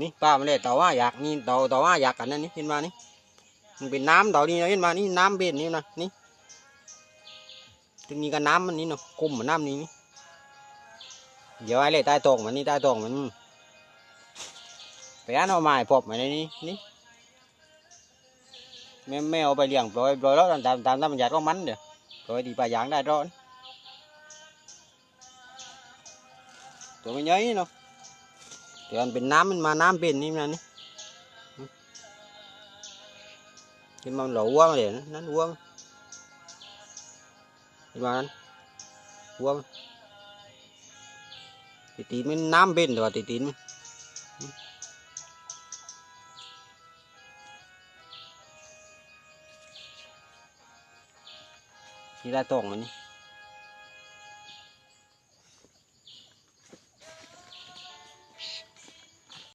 นี่ป้ามันเลยต่อว่าอยากนี่ต่อต่อว่าอยากกันนั่นนี่เห็นมานี่มันเป็นน้ำต่อนี่นะเห็นมานี่น้ำเบ็ดนี่นะนี่ตรงนี้ก็น้ำมันนี่เนาะคุมเหมือนน้ำนี่นี่เดี๋ยวไอ้เลยใต้ตรงมันนี่ใต้ตรงมันไปอันเอาไม้พบมาในนี้นี่แม่แม่เอาไปเลี้ยงปล่อยปล่อยแล้วตามตามตามธรรมชาติของมันเดี๋ยวปล่อยดีปลายางได้ร้อนตัวมันใหญ่เนาะ เดี๋ยวมันเป็นน้ำมันมาน้ำเป็นนี่นะนี่ขึ้นมาหล่อวัวมาเดี๋ยวนั้นวัวมันขึ้นมานั้นวัวมันตีตีนมันน้ำเป็นแต่ว่าตีตีนมันนี่ได้ตรงมันนี่